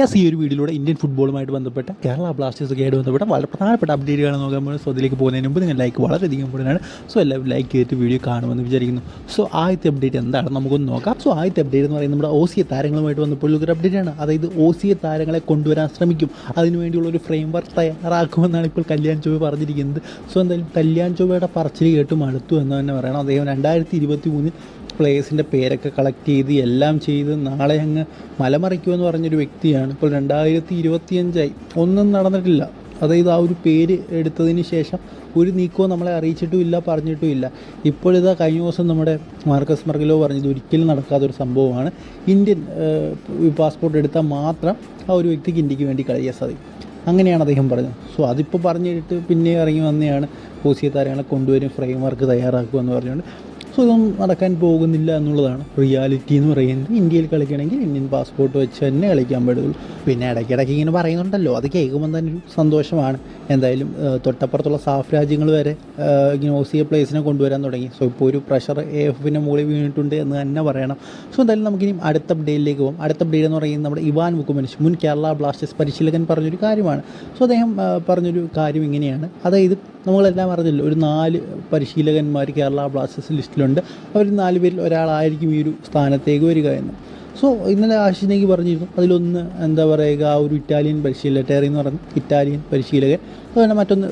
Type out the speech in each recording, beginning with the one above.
Yes ഈ ഒരു വീഡിയോയിലൂടെ ഇന്ത്യൻ ഫുട്ബോളുമായിട്ട് ബന്ധപ്പെട്ട കേരള ബ്ലാസ്റ്റേഴ്സൊക്കെ ആയിട്ട് ബന്ധപ്പെട്ട വളരെ പ്രധാനപ്പെട്ട അപ്ഡേറ്റുകൾ നോക്കാൻ പോകുന്നത്. സോ അതിലേക്ക് പോകുന്നതിന് മുമ്പ് നിങ്ങൾ ലൈക്ക് വളരെയധികം ഇമ്പോർട്ടന്റ് സോ എല്ലാവരും ലൈക്ക് ചെയ്തിട്ട് വീഡിയോ കാണുമെന്ന് വിചാരിക്കുന്നു. സോ ആദ്യത്തെ അപ്ഡേറ്റ് എന്താണ് നമുക്കൊന്ന് നോക്കാം. സോ ആദ്യത്തെ അപ്ഡേറ്റ് എന്ന് പറയുന്നത് നമ്മുടെ ഒ സി എ താരങ്ങളുമായിട്ട് ബന്ധപ്പെട്ടുള്ള ഒരു അപ്ഡേറ്റ് ആണ്. അതായത് ഒ സി എ താരങ്ങളെ കൊണ്ടുവരാൻ ശ്രമിക്കും. അതിനുവേണ്ടിയുള്ള ഒരു ഫ്രെയിം വർക്ക് തയ്യാറാക്കുമെന്നാണ് ഇപ്പോൾ കല്യാൺ ചൊവ്വ പറഞ്ഞിരിക്കുന്നത്. സോ എന്തായാലും കല്യാൺ ചൊവ്വയുടെ പറച്ചിൽ കേട്ട് മടുത്തു എന്ന് തന്നെ പറയണം. അദ്ദേഹം രണ്ടായിരത്തി ഇരുപത്തി മൂന്നിൽ പ്ലേയേഴ്സിന്റെ പേരൊക്കെ കളക്ട് ചെയ്ത് എല്ലാം ചെയ്ത് നാളെ അങ്ങ് മലമറിക്കുമെന്ന് പറഞ്ഞൊരു വ്യക്തിയാണ്. ഇപ്പോൾ രണ്ടായിരത്തി ഇരുപത്തിയഞ്ചായി ഒന്നും നടന്നിട്ടില്ല. അതായത് ആ ഒരു പേര് എടുത്തതിന് ശേഷം ഒരു നീക്കവും നമ്മളെ അറിയിച്ചിട്ടുമില്ല ഇല്ല പറഞ്ഞിട്ടും ഇല്ല. ഇപ്പോഴിതാ കഴിഞ്ഞ ദിവസം നമ്മുടെ മാർക്കസ് മർഗലോ പറഞ്ഞത് ഒരിക്കലും നടക്കാത്തൊരു സംഭവമാണ്. ഇന്ത്യൻ പാസ്പോർട്ട് എടുത്താൽ മാത്രം ആ ഒരു വ്യക്തിക്ക് ഇന്ത്യയ്ക്ക് വേണ്ടി കഴിയാൻ സാധിക്കും. അങ്ങനെയാണ് അദ്ദേഹം പറഞ്ഞത്. സോ അതിപ്പോൾ പറഞ്ഞിട്ട് പിന്നെ ഇറങ്ങി വന്നെയാണ്. ഓസിയ താരങ്ങളെ കൊണ്ടുവരും ഫ്രെയിം വർക്ക് തയ്യാറാക്കുക എന്ന് പറഞ്ഞുകൊണ്ട്. സോ ഇതൊന്നും നടക്കാൻ പോകുന്നില്ല എന്നുള്ളതാണ് റിയാലിറ്റി എന്ന് പറയുന്നത്. ഇന്ത്യയിൽ കളിക്കണമെങ്കിൽ ഇന്ത്യൻ പാസ്പോർട്ട് വെച്ച് തന്നെ കളിക്കാൻ പറ്റുള്ളൂ പിന്നെ ഇടയ്ക്കിടയ്ക്ക് ഇങ്ങനെ പറയുന്നുണ്ടല്ലോ അത് കേൾക്കുമ്പോൾ തന്നെ ഒരു സന്തോഷമാണ്. എന്തായാലും തൊട്ടപ്പുറത്തുള്ള സാഫ് രാജ്യങ്ങൾ വരെ ഇങ്ങനെ ഒ സി എ പ്ലേസിനെ കൊണ്ടുവരാൻ തുടങ്ങി. സോ ഇപ്പോൾ ഒരു പ്രഷർ എ എഫിന്റെ മുകളിൽ വീണിട്ടുണ്ട് എന്ന് തന്നെ പറയണം. സോ എന്തായാലും നമുക്കിനി അടുത്ത അപ്ഡേറ്റിലേക്ക് പോകും അടുത്ത അപ്ഡേറ്റ് എന്ന് പറയുന്നത് നമ്മുടെ ഇവാൻ മുക്കുമനുഷ് മുൻ കേരള ബ്ലാസ്റ്റേഴ്സ് പരിശീലകൻ പറഞ്ഞൊരു കാര്യമാണ്. സോ അദ്ദേഹം പറഞ്ഞൊരു കാര്യം ഇങ്ങനെയാണ്. അതായത് നമ്മളെല്ലാം അറിഞ്ഞല്ലോ ഒരു നാല് പരിശീലകന്മാർ കേരള ബ്ലാസ്റ്റേഴ്സ് ലിസ്റ്റിലുണ്ട് അവർ നാല് പേരിൽ ഒരാളായിരിക്കും ഈ ഒരു സ്ഥാനത്തേക്ക് വരിക എന്ന്. സോ ഇന്നലെ ആശിനേക്ക് പറഞ്ഞിരുന്നു. അതിലൊന്ന് എന്താ പറയുക ആ ഒരു ഇറ്റാലിയൻ പരിശീലകൻ ടെറി എന്ന് പറഞ്ഞ ഇറ്റാലിയൻ പരിശീലകൻ അതുപോലെ മറ്റൊന്ന്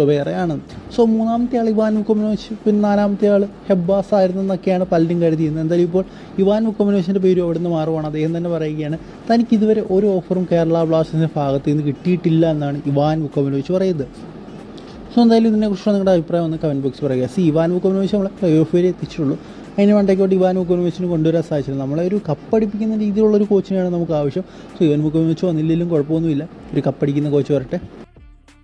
ലൊബേറെ ആണ് സോ മൂന്നാമത്തെ ആൾ ഇവാൻ മുക്കോമനോച്ച് പിന്നെ നാലാമത്തെ ആൾ ഹെബ്ബാസ് ആയിരുന്നു എന്നൊക്കെയാണ് പലരും കരുതിയിരുന്നത്. എന്തായാലും ഇപ്പോൾ ഇവാൻ മുക്കോമനോച്ചിന്റെ പേര് അവിടെ നിന്ന് മാറുവാണ്. അദ്ദേഹം തന്നെ പറയുകയാണ് തനിക്ക് ഇതുവരെ ഒരു ഓഫറും കേരള ബ്ലാസ്റ്റേഴ്സിന്റെ ഭാഗത്ത് നിന്ന് കിട്ടിയിട്ടില്ല എന്നാണ് ഇവാൻ മുക്കോമനോച്ച് പറയുന്നത്. സോ എന്തായാലും ഇതിനെക്കുറിച്ച് നിങ്ങളുടെ അഭിപ്രായം ഒന്ന് കമന്റ് ബോക്സ് പറയുക. സി ഇവാൻ മുക്കോമനോച്ച് നമ്മളെ പ്ലേ ഓഫ് വരെ എത്തിച്ചിട്ടുള്ളൂ. അതിന് വേണ്ടേക്കോട്ട് ഇവാൻ മുക്കോമനോച്ചിന് കൊണ്ടുവരാൻ സാധിച്ചില്ല. നമ്മളെ ഒരു കപ്പടിപ്പിക്കുന്ന രീതിയിലുള്ള ഒരു കോച്ചിനെയാണ് നമുക്ക് ആവശ്യം. സോ ഇവാൻ മുക്കോമനോച്ച് വന്നില്ലെങ്കിലും കുഴപ്പമൊന്നുമില്ല. ഒരു കപ്പടിക്കുന്ന കോച്ച് വരട്ടെ.